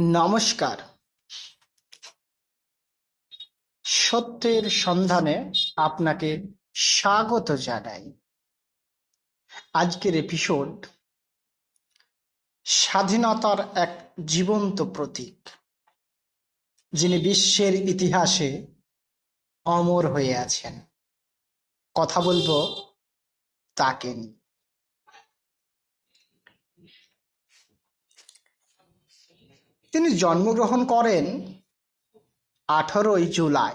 নমস্কার। সত্যের সন্ধানে আপনাকে স্বাগত জানাই। আজকের এপিসোড স্বাধীনতার এক জীবন্ত প্রতীক, যিনি বিশ্বের ইতিহাসে অমর হয়ে আছেন। কথা বলব তাকে নিয়ে। তিনি জন্মগ্রহণ করেন আঠারোই জুলাই,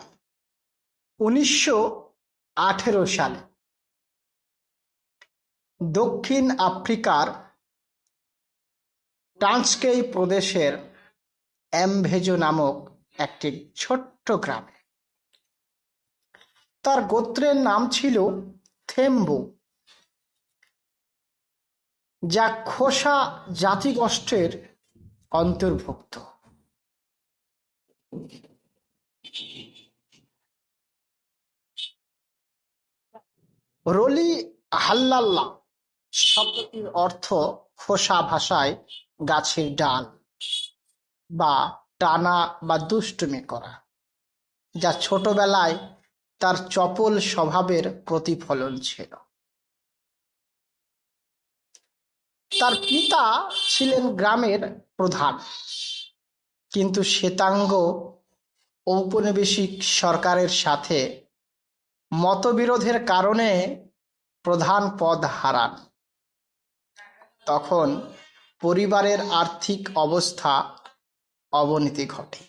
উনিশশো আঠেরো সালে। দক্ষিণ আফ্রিকার ট্রান্সকেই প্রদেশের অ্যামভেজো নামক একটি ছোট্ট গ্রামে। তার গোত্রের নাম ছিল থেম্বু, যা খোসা জাতিগোষ্ঠীর অন্তর্ভুক্ত। রলি হাল্লাল্লা শব্দটির অর্থ খোসা ভাষায় গাছের ডাল বা টানা বা দুষ্টুমি করা, যা ছোটবেলায় তার চপল স্বভাবের প্রতিফলন ছিল। তার পিতা ছিলেন গ্রামের প্রধান। কিন্তু শ্বেতাঙ্গ ঔপনিবেশিক সরকারের সাথে মতবিরোধের কারণে প্রধান পদ হারান। তখন পরিবারের আর্থিক অবস্থা অবনতি ঘটে।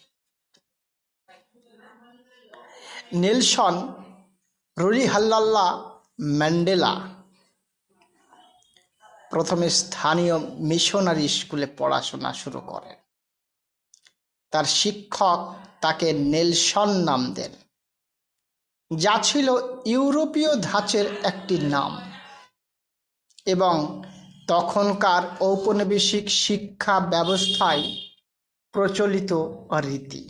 নেলসন, রুলিহাল্লাল্লা ম্যান্ডেলা প্রথমে স্থানীয় মিশনারি স্কুলে পড়াশোনা শুরু করেন তার শিক্ষক তাকে নেলসন নাম দেন, যা ছিল ইউরোপীয় ধাঁচের একটি নাম এবং তখনকার ঔপনিবেশিক শিক্ষা ব্যবস্থায় প্রচলিত রীতি।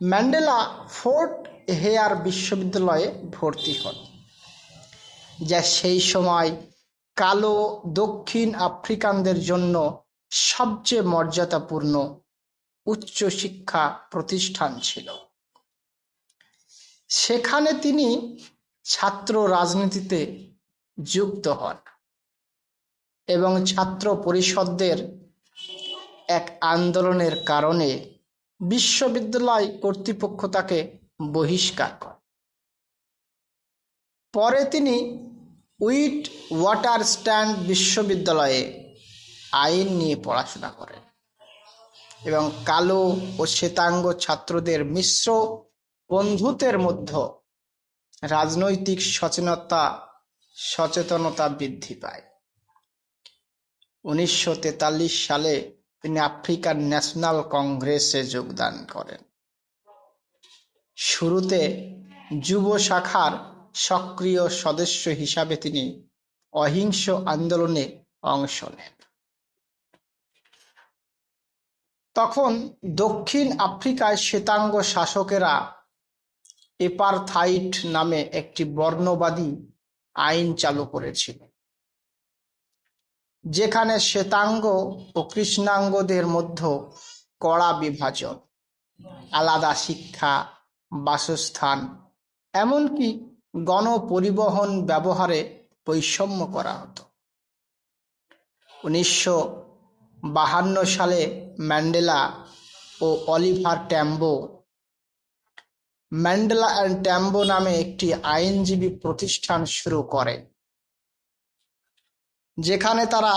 ম্যান্ডেলা ফোর্ট হেয়ার বিশ্ববিদ্যালয়ে ভর্তি হন। যা সেই সময় কালো দক্ষিণ আফ্রিকানদের জন্য সবচেয়ে মর্যাদাপূর্ণ উচ্চশিক্ষা প্রতিষ্ঠান ছিল। সেখানে তিনি ছাত্র রাজনীতিতে যুক্ত হন এবং ছাত্র পরিষদদের এক আন্দোলনের কারণে বিশ্ববিদ্যালয় কর্তৃপক্ষ তাকে বহিষ্কার করে। পরে তিনি উইট ওয়াটার স্ট্যান্ড বিশ্ববিদ্যালয়ে আইন নিয়ে পড়াশোনা করেন এবং কালো ও শ্বেতাঙ্গ ছাত্রদের মিশ্র বন্ধুত্বের মধ্যে রাজনৈতিক সচেতনতা সচেতনতা বৃদ্ধি পায়। উনিশশো তেতাল্লিশ সালে তিনি আফ্রিকান ন্যাশনাল কংগ্রেসে যোগদান করেন। শুরুতে যুব শাখার সক্রিয় সদস্য হিসাবে তিনি অহিংস আন্দোলনে অংশ নেন। তখন দক্ষিণ আফ্রিকায় শ্বেতাঙ্গ শাসকেরা এপারথাইট নামে একটি বর্ণবাদী আইন চালু করেছিল যেখানে শ্বেতাঙ্গ ও কৃষ্ণাঙ্গদের মধ্যে কড়া বিভাজন, আলাদা শিক্ষা, বাসস্থান, এমনকি গণপরিবহন ব্যবহারে বৈষম্য করা হতো। উনিশশো বাহান্ন সালে Mandela O Oliver Tambo, Mandela and Tambo নামে একটি আইনজীবী প্রতিষ্ঠান শুরু করে যেখানে তারা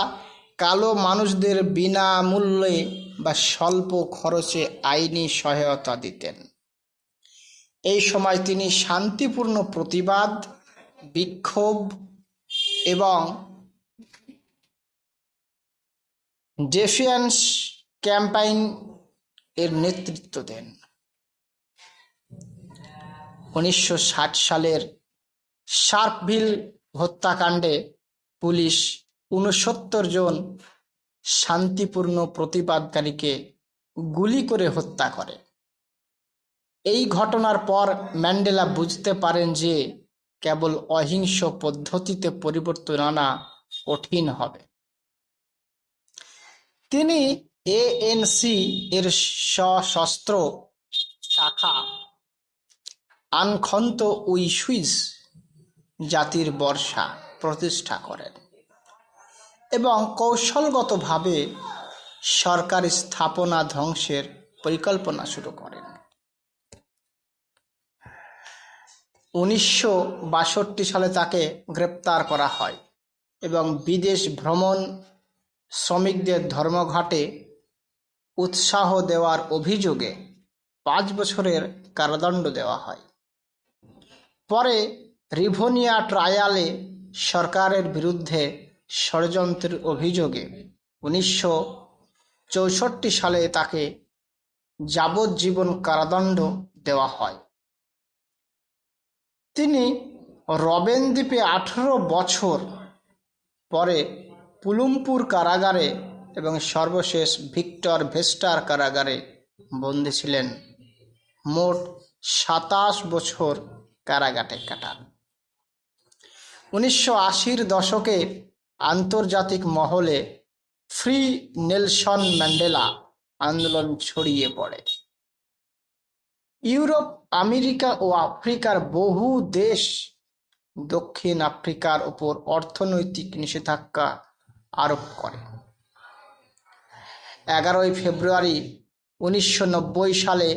কালো মানুষদের বিনামূল্যে বা স্বল্প খরচে আইনি সহায়তা দিতেন। এই সময় তিনি শান্তিপূর্ণ প্রতিবাদ, বিক্ষোভ এবং ডেফিয়ান্স ক্যাম্পাইন এর নেতৃত্ব দেন। উনিশশো ষাট সালের শার্পভিল হত্যাকাণ্ডে পুলিশ উনসত্তর জন শান্তিপূর্ণ প্রতিবাদকারীকে গুলি করে হত্যা করে। এই ঘটনার পর ম্যান্ডেলা বুঝতে পারেন যে কেবল অহিংস পদ্ধতিতে পরিবর্তন আনা কঠিন হবে। তিনি এএনসি এর সশস্ত্র শাখা আনখন্ত উইসুইজ জাতির বর্ষা প্রতিষ্ঠা করেন এবং কৌশলগতভাবে সরকার স্থাপনা ধ্বংসের পরিকল্পনা শুরু করেন। উনিশশো বাষট্টি সালে তাকে গ্রেপ্তার করা হয় এবং বিদেশ ভ্রমণ শ্রমিকদের ধর্মঘাটে উৎসাহ দেওয়ার অভিযোগে পাঁচ বছরের কারাদণ্ড দেওয়া হয়। পরে রিভোনিয়া ট্রায়ালে সরকারের বিরুদ্ধে ষড়যন্ত্রের অভিযোগে উনিশশো চৌষট্টি সালে তাকে যাবজ্জীবন কারাদণ্ড দেওয়া হয়। তিনি রবেন দ্বীপে আঠেরো বছর পরে পুলুমপুর কারাগারে এবং সর্বশেষ ভিক্টর ভেস্টার কারাগারে বন্দী ছিলেন। মোট সাতাশ বছর কারাগাটে কাটান। উনিশশো আশির দশকে আন্তর্জাতিক মহলে ফ্রি নেলসন ম্যান্ডেলা আন্দোলন ছড়িয়ে পড়ে। ইউরোপ, আমেরিকা ও আফ্রিকার বহু দেশ দক্ষিণ আফ্রিকার উপর অর্থনৈতিক নিষেধাজ্ঞা আরোপ করে। এগারোই ফেব্রুয়ারি উনিশশো নব্বই সালে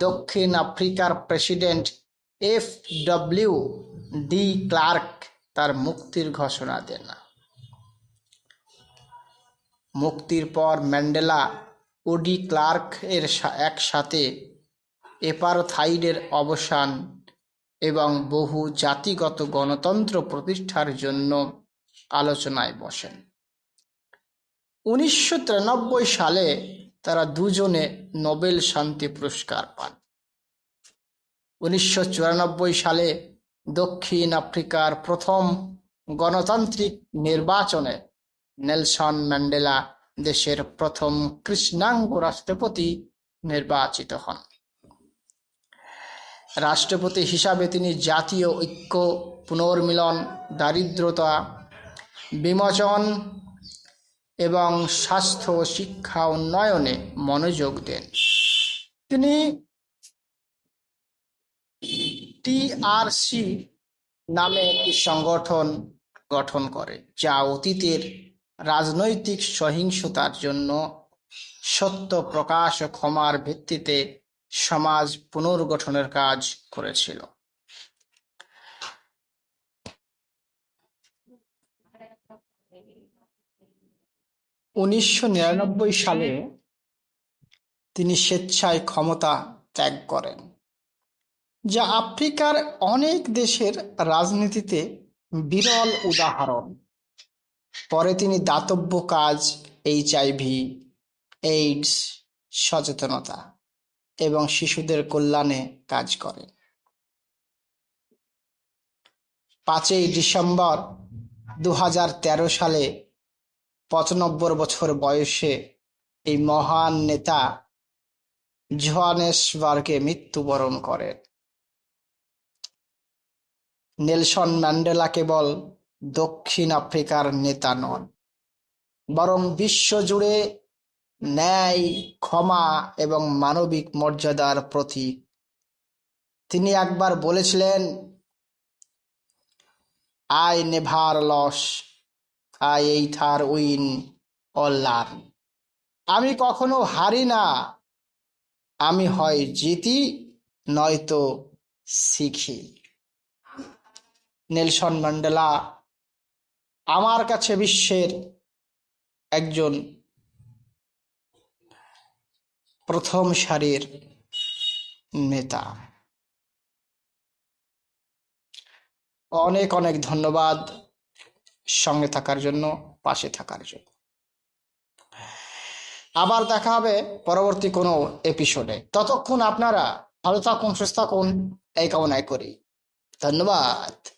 দক্ষিণ আফ্রিকার president F W de Klerk তার মুক্তির ঘোষণা দেন। মুক্তির পর ম্যান্ডেলা ওডি ক্লার্ক এর একসাথে এপারথাইডের অবসান এবং বহু জাতিগত গণতন্ত্র প্রতিষ্ঠার জন্য আলোচনায় বসেন। উনিশশো তিরানব্বই সালে তারা দুজনে নোবেল শান্তি পুরস্কার পান। উনিশশো চুরানব্বই সালে দক্ষিণ আফ্রিকার প্রথম গণতান্ত্রিক নির্বাচনে নেলসন ম্যান্ডেলা দেশের প্রথম কৃষ্ণাঙ্গ রাষ্ট্রপতি নির্বাচিত হন। রাষ্ট্রপতি হিসাবে তিনি জাতীয় ঐক্য, পুনর্মিলন, দারিদ্রতা, বিমোচন এবং স্বাস্থ্য শিক্ষা উন্নয়নে মনোযোগ দেন। তিনি টিআরসি নামে একটি সংগঠন গঠন করে যা অতীতের রাজনৈতিক সহিংসতার জন্য সত্য প্রকাশ ক্ষমার ভিত্তিতে সমাজ পুনর্গঠনের কাজ করেছিল। উনিশশো নিরানব্বই সালে তিনি স্বেচ্ছায় ক্ষমতা ত্যাগ করেন, যা আফ্রিকার অনেক দেশের রাজনীতিতে বিরল উদাহরণ। পরে তিনি দাতব্য কাজ এইচআইভি, এইডস, সচেতনতা এবং শিশুদের কল্যাণে কাজ করেন পাঁচই ডিসেম্বর দুই হাজার তেরো সালে পঁচানব্বই বছর বয়সে এই মহান নেতা জোহানেসবার্গে মৃত্যুবরণ করেন। নেলসন ম্যান্ডেলা কেবল দক্ষিণ আফ্রিকার নেতা নন, বরং বিশ্বজুড়ে ন্যায়, ক্ষমা এবং মানবিক মর্যাদার প্রতীক। তিনি একবার বলেছিলেন, আই নেভার লস, আই এই থার উইন অল লার্ন আমি কখনো হারি না। আমি হয় জিতি, নয়তো শিখি। নেলসন ম্যান্ডেলা আমার কাছে বিশ্বের একজন প্রথম সারির নেতা। অনেক অনেক ধন্যবাদ সঙ্গে থাকার জন্য, পাশে থাকার জন্য। আবার দেখা হবে পরবর্তী কোনো এপিসোডে ততক্ষণ আপনারা ভালো থাকুন, সুস্থ থাকুন, এই কামনায় করি। ধন্যবাদ।